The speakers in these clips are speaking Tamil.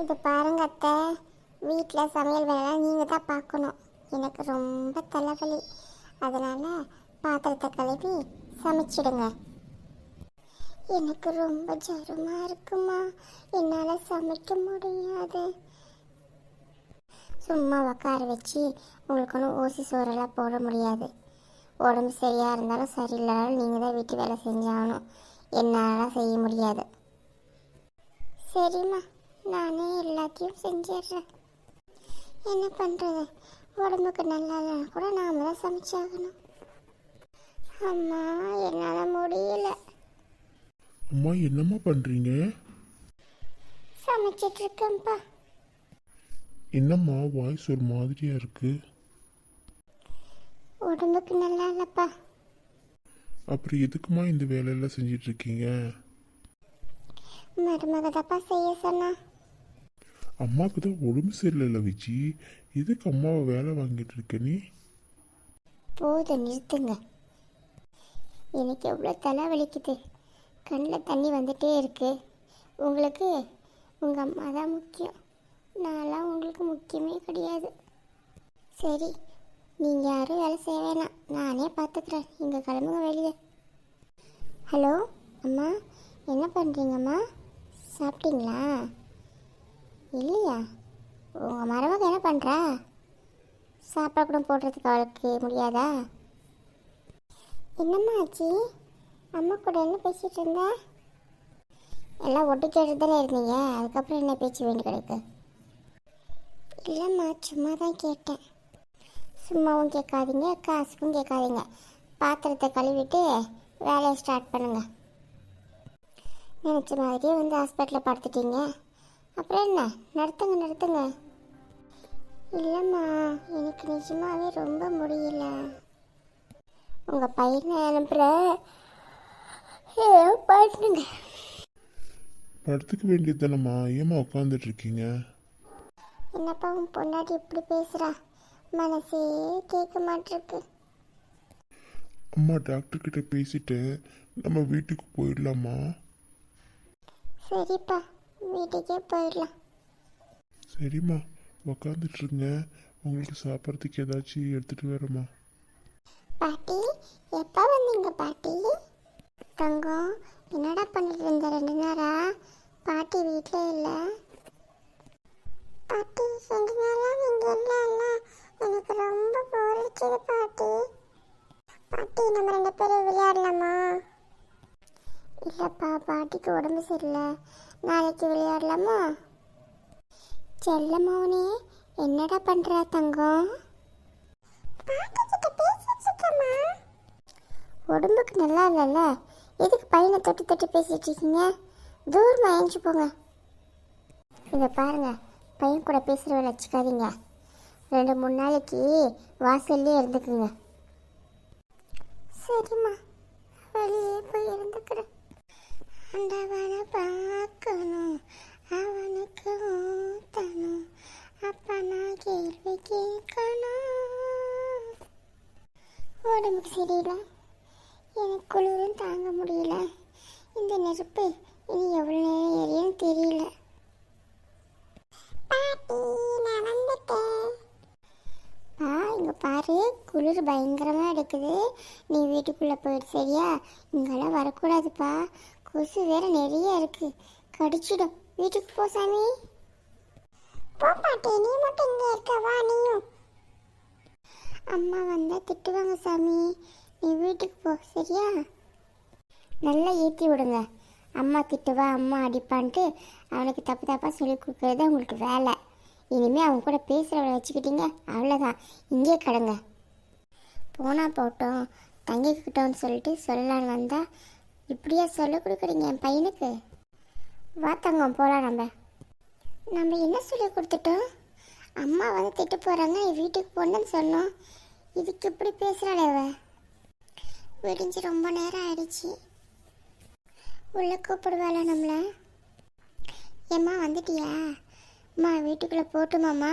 இது பாருங்க அத்தை. வீட்டில் சமையல் வேலை நீங்கள் தான் பார்க்கணும். எனக்கு ரொம்ப தலைவலி. அதனால் பாத்திரத்தை கழுவி சமைச்சிடுங்க. எனக்கு ரொம்ப ஜரமாக இருக்குமா. என்னால் சமைக்க முடியாது. சும்மா உக்கார வச்சு உங்களுக்கு ஒன்றும் ஊசி சோறெல்லாம் போட முடியாது. உடம்பு சரியாக இருந்தாலும் சரியில்லைனாலும் நீங்கள் தான் வீட்டு வேலை செஞ்சாகணும் என்னால் செய்ய முடியாது. சரிம்மா. நானே எல்லாத்தையும் செஞ்சிடுறேன். என்ன பண்ணுறது உடம்புக்கு நல்லா இல்லைனா கூட நாம தான் சமைச்சாகணும். அம்மா என்னால் முடியல. அம்மா என்னம்மா பண்ணுறீங்க சமைச்சிட்டு இருக்கேன்ப்பா என்னம்மா வாய்ஸ் ஒரு மாதிரியாக இருக்கு. உடம்புக்கு நல்லா இல்லைப்பா அப்புறம் எதுக்குமா இந்த வேலையெல்லாம் செஞ்சிட்டு இருக்கீங்க மருமக தப்பா செய்ய சொன்னா. அம்மாவுக்கு தான் உடம்பு சரியில்லை விஜி. எதுக்கு அம்மாவை வேலை வாங்கிட்டு இருக்க நீ? போதும் நிறுத்துங்க. எனக்கு எவ்வளோ தலை வலிக்குது. கண்ணில் தண்ணி வந்துட்டே இருக்கு. உங்களுக்கு உங்கள் அம்மா தான் முக்கியம். நான்லாம் உங்களுக்கு முக்கியமே கிடையாது. சரி நீங்கள் யாரும் வேலை செய்ய வேணாம். நானே பார்த்துக்கிறேன். இங்கே கிளம்புங்க வெளியே. ஹலோ அம்மா என்ன பண்ணுறீங்கம்மா சாப்பிட்டீங்களா? இல்லையா? உங்கள் மருமக என்ன பண்ணுறா சாப்பாடு கூட போடுறதுக்கு அவளுக்கு முடியாதா? என்னம்மா ஆச்சு? அம்மா கூட என்ன பேசிகிட்டு இருந்தா? எல்லாம் ஒட்டு கேட்டு தானே இருந்தீங்க. அதுக்கப்புறம் என்ன பேச்சு வேண்டி கிடக்கு? இல்லைம்மா சும்மா தான் கேட்டேன். சும்மாவும் கேட்காதீங்க காசுக்கும் கேட்காதீங்க. பாத்திரத்தை கழுவிட்டு வேலையை ஸ்டார்ட் பண்ணுங்க. நினச்ச மாதிரியே வந்து ஹாஸ்பிட்டலில் படுத்துட்டீங்க. அப்புறம் என்ன? நடத்துங்க நடத்துங்க இல்லைம்மா எனக்கு நிஜமாவே ரொம்ப முடியல. உங்கள் பையனை அனுப்புகிற பண்ணுங்க படுத்துக்க வேண்டியது தானம்மா ஏம்மா உட்காந்துட்டு இருக்கீங்க? என்னப்பா உன் பொண்டாட்டி இப்படி பேசுகிறா மனசே கேட்க மாட்டிருக்கு. அம்மா டாக்டர் கிட்ட பேசிட்டு நம்ம வீட்டுக்கு போயிடலாமா? சரிப்பா. வீட்டுக்கே போயிடலாம். சரிம்மா உக்காந்துட்டு இருங்க உங்களுக்கு சாப்பிட்றதுக்கு ஏதாச்சும் எடுத்துட்டு வரேம்மா. பாட்டி எப்போ வந்தீங்க பாட்டி? தங்கம் என்னடா பண்ணிட்டு இருந்த ரெண்டு நேரா பாட்டி வீட்டில் இல்லை. இல்லைப்பா பாட்டிக்கு உடம்பு சரியில்லை. நாளைக்கு விளையாடலாமா? செல்ல மௌனே என்னடா பண்ணுற தங்கம்? உடம்புக்கு நல்லா இல்லைல்ல. எதுக்கு பையனை தொட்டு தொட்டு பேசிட்டு இருக்கீங்க? தூரமாக ஏஞ்சி போங்க. இதை பாருங்க பையன் கூட பேசுகிறவ வச்சுக்காதீங்க. ரெண்டு மூணு நாளைக்கு வாசல்லே இருந்துக்குங்க. சரிம்மா வெளியே போய் இருந்துக்கிறேன். ஆண்டவனை பார்க்கணும் அவனுக்கு ஊத்தணும் அப்ப நான் கேள்வி கேட்கணும் உடம்புக்கு சரியில்லை எனக்கு குளிரும் தாங்க முடியல. இந்த நெருப்பு இனி எவ்வளோ நேரம் எரியும் தெரியல. பா பாரு குளிர் பயங்கரமாக எடுக்குது. நீ வீட்டுக்குள்ளே போயிடு சரியா? இங்கெல்லாம் வரக்கூடாதுப்பா. கொசு வேற நிறைய இருக்கு. கடிச்சிடும். வீட்டுக்கு போ சாமி. போ பாட்டி நீ மட்டும் இங்க இருக்க வா நீயும். அம்மா வந்தா திட்டுவாங்க சாமி. நீ வீட்டுக்கு போ சரியா? நல்லா ஏற்றி விடுங்க. அம்மா திட்டுவா அம்மா அடிப்பான்ட்டு அவனுக்கு தப்பு தப்பாக சொல்லி கொடுக்கறது தான் உங்களுக்கு வேலை. இனிமேல் அவங்க கூட பேசுகிறவளை வச்சுக்கிட்டீங்க அவ்வளோதான் இங்கே கடங்க. போனால் போட்டோம் தங்கிக்கிட்டோம்னு சொல்லிட்டு சொல்லலான்னு வந்தால் இப்படியா சொல்லிக் கொடுக்குறீங்க என் பையனுக்கு? வா தங்கம் போகலாம் நம்ம. நம்ம என்ன சொல்லி கொடுத்துட்டோம்? அம்மா வந்து திட்டு போகிறாங்க வீட்டுக்கு போகணுன்னு சொன்னோம். இதுக்கு இப்படி பேசுகிறாளே அவ. விடிஞ்சு ரொம்ப நேரம் ஆயிடுச்சு. உள்ள கூப்பிடுவாளா நம்மளை? ஏம்மா வந்துட்டியா? அம்மா வீட்டுக்குள்ளே போட்டுமாம்மா.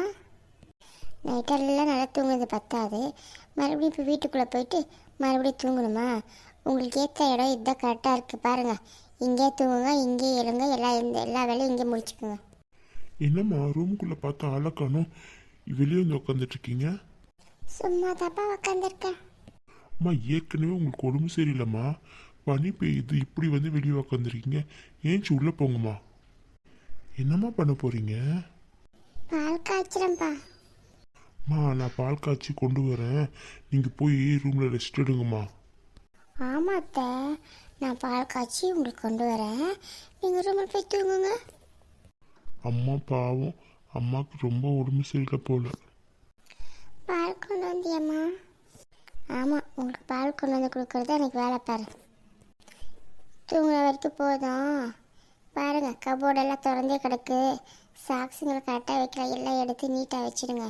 நைட்டெல்லாம் நல்லா தூங்குறது பத்தாது. மறுபடியும் இப்போ வீட்டுக்குள்ளே போயிட்டு மறுபடியும் தூங்கணுமா? உங்களுக்கு ஏற்ற இடம் இதுதான் கரெக்டாக இருக்குது பாருங்கள் இங்கே தூங்குங்க இங்கே எழுங்க எல்லா இந்த எல்லா வேலையும் இங்கே முடிச்சுக்கோங்க. என்னம்மா ரூமுக்குள்ளே பார்த்து ஆளை காணோம். வெளியே வந்து உட்காந்துட்டு இருக்கீங்க சும்மா தாப்பா உக்காந்துருக்கேன் அம்மா ஏற்கனவே உங்களுக்கு உடம்பு சரியில்லைம்மா. பனி பெய்யுது இப்படி வந்து வெளியே உட்காந்துருக்கீங்க ஏஞ்சி உள்ளே போங்கம்மா? என்னம்மா பண்ண போறீங்க? பால் காய்ச்சிரம்பா அம்மா நான் பால் காய்ச்சி கொண்டு வரேன். நீங்கள் போய் ரூமில் ரெஸ்ட் எடுங்கம்மா. ஆமா அத்தை நான் பால் காய்ச்சி உங்களுக்கு கொண்டு வரேன். நீங்கள் ரூமில் போய் தூங்குங்க அம்மா பாவம். அம்மாவுக்கு ரொம்ப உடம்பு சரியில்லை போல. பால் கொண்டு வந்தியம்மா. ஆமாம் உங்களுக்கு பால் கொண்டு வந்து கொடுக்குறது எனக்கு வேலை பாரு. தூங்குற வரைக்கும் போதும். பாருங்க கபோர்டெல்லாம் திறந்தே கிடக்கு. சாக்ஸுங்களை கரெக்டாக வைக்கலாம். எல்லாம் எடுத்து நீட்டாக வச்சிடுங்க.